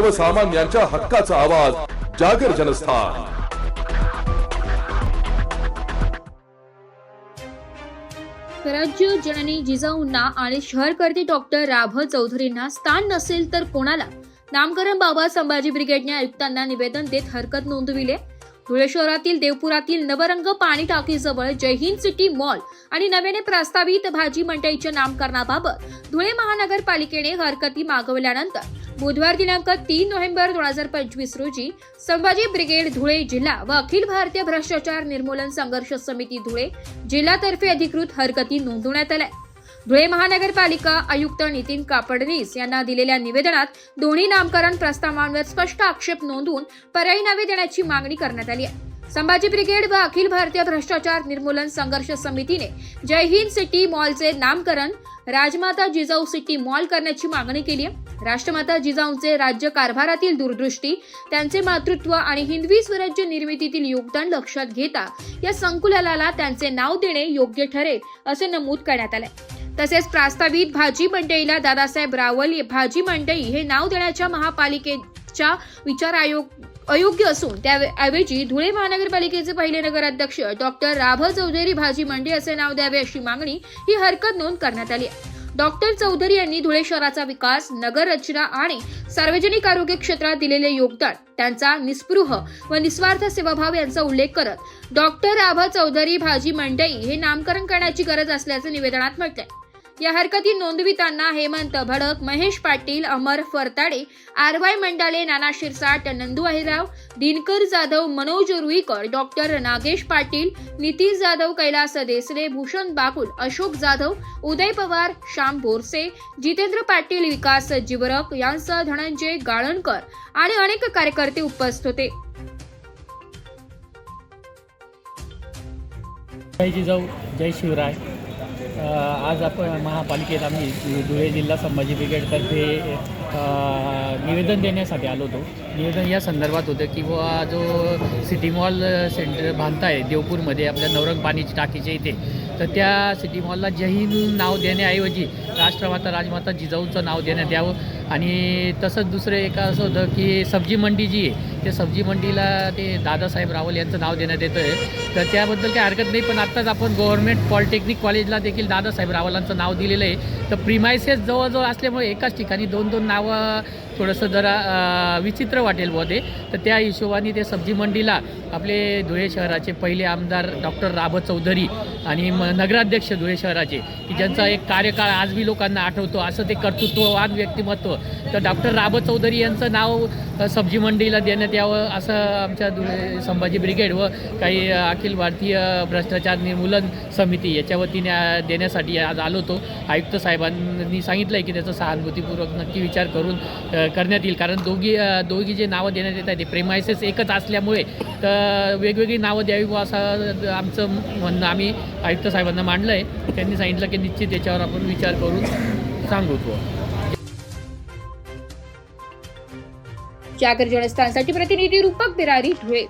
सर्वसामान्यांच्या हक्काचा आवाज जागर जनस्थान. राज्य जननी जिजाऊंना आणि शहरकर्ते डॉक्टर राभ चौधरींना स्थान नसेल तर कोणाला? नामकरण बाबा संभाजी ब्रिगेडने आयुक्तांना निवेदन देत हरकत नोंदविले. धुळे शहरातील देवपुरातील नवरंग पाणी टाकीजवळ जयहिंद सिटी मॉल आणि नव्याने प्रस्तावित भाजी मंडईच्या नामकरणाबाबत धुळे महानगरपालिकेने हरकती मागवल्यानंतर बुधवार दिनांक तीन नोव्हेंबर दोन हजार पंचवीस रोजी संभाजी ब्रिगेड धुळे जिल्हा व अखिल भारतीय भ्रष्टाचार निर्मूलन संघर्ष समिती धुळे जिल्हातर्फे अधिकृत हरकती नोंदवण्यात आल्या. धुळे महानगरपालिका आयुक्त नितीन कापडनीस यांना दिलेल्या निवेदनात दोन्ही नामकरण प्रस्तावांवर स्पष्ट आक्षेप नोंदवून पर्यायी नावे देण्याची मागणी करण्यात आली आहे. संभाजी ब्रिगेड व अखिल भारतीय भ्रष्टाचार निर्मूलन संघर्ष समितीने जय हिंद सिटी मॉलचे नामकरण राजमाता जिजाऊ सिटी मॉल करण्याची मागणी केली आहे. राष्ट्रमाता जिजाऊंचे राज्य कारभारातील दूरदृष्टी त्यांचे मातृत्व आणि हिंदवी स्वराज्य निर्मितीतील योगदान लक्षात घेता या संकुलाला त्यांचे नाव देणे योग्य ठरेल असे नमूद करण्यात आले. तसेच प्रास्तावित भाजी मंडईला दादासाहेब रावल भाजी मंडई हे नाव देण्याच्या महापालिकेच्या विचार आयोग अयोग्य असून त्याऐवजी धुळे महानगरपालिकेचे पहिले नगराध्यक्ष डॉक्टर राभ चौधरी भाजी मंडई असे नाव द्यावे अशी मागणी ही हरकत नोंद करण्यात आली आहे. डॉक्टर चौधरी यांनी धुळे शहराचा विकास नगर रचना आणि सार्वजनिक आरोग्य क्षेत्रात दिलेले योगदान त्यांचा निस्पृह व निस्वार्थ सेवाभाव यांचा उल्लेख करत डॉक्टर राभा चौधरी भाजी मंडई हे नामकरण करण्याची गरज असल्याचे निवेदनात म्हटलंय. या हरकती नोंदविताना Hemant Bhadak Mahesh Patil Amar Phartade R Y Mandale Nana Shirsat Nandu Ahirrao Dinkar Jadhav Manoj Ruikar doctor Nagesh Patil Nitish Jadhav Kailas Desale Bhushan Bakul Ashok Jadhav Uday Pawar Shyam Borse Jitendra Patil Vikas Jivrak यांसह धनंजय गाळणकर आणि अनेक कार्यकर्ते उपस्थित होते. जय जिजाऊ जय शिवराय. आज आपण महापालिकेत आम्ही धुळे जिल्हा संभाजी ब्रिगेडतर्फे निवेदन देण्यासाठी आलो होतो. निवेदन या संदर्भात होतं की बुवा जो सिटी मॉल सेंटर बांधताय देवपूरमध्ये आपल्या नवरंग पाणीची टाकीच्या इथे तर त्या सिटी मॉलला जहीन नाव देण्याऐवजी राष्ट्रमाता राजमाता जिजाऊचं नाव देण्यात यावं. आणि तसंच दुसरं एक असं होतं की सब्जी मंडी जी आहे ते सब्जी मंडीला ते दादासाहेब रावल यांचं नाव देण्यात येतं आहे तर त्याबद्दल काही हरकत नाही पण आत्ताच आपण गव्हर्नमेंट पॉलिटेक्निक कॉलेजला देखील दादासाहेब रावलांचं नाव दिलेलं आहे. तर प्रिमायसेस जवळजवळ असल्यामुळे एकाच ठिकाणी दोन दोन नावं थोडंसं जरा विचित्र वाटेल बुवा ते तर त्या हिशोबाने ते सब्जी मंडीला आपले धुळे शहराचे पहिले आमदार डॉक्टर राभ चौधरी आणि म नगराध्यक्ष धुळे शहराचे की ज्यांचा एक कार्यकाळ आज बी लोकांना आठवतो असं ते कर्तृत्ववाद व्यक्तिमत्व. तर डॉक्टर राभ चौधरी यांचं नाव सब्जी मंडईला देण्यात यावं असं आमच्या धुळे संभाजी ब्रिगेड व काही अखिल भारतीय भ्रष्टाचार निर्मूलन समिती याच्या वतीने देण्यासाठी आज आलो होतो. आयुक्त साहेबांनी सांगितलं आहे की त्याचा सहानुभूतीपूर्वक नक्की विचार करून करण्यात येईल. कारण दोघी दोघी जे नावं देण्यात येत आहे ते प्रेमायसेस एकच असल्यामुळे तर वेगवेगळी नावं द्यावी व असं आमचं म्हणणं आम्ही आयुक्त साहेबांना मांडलं आहे त्यांनी सांगितलं की निश्चित याच्यावर आपण विचार करून सांगू तो जागर जनस्थानसाठी प्रतिनिधी रूपक बिरारी धुळे.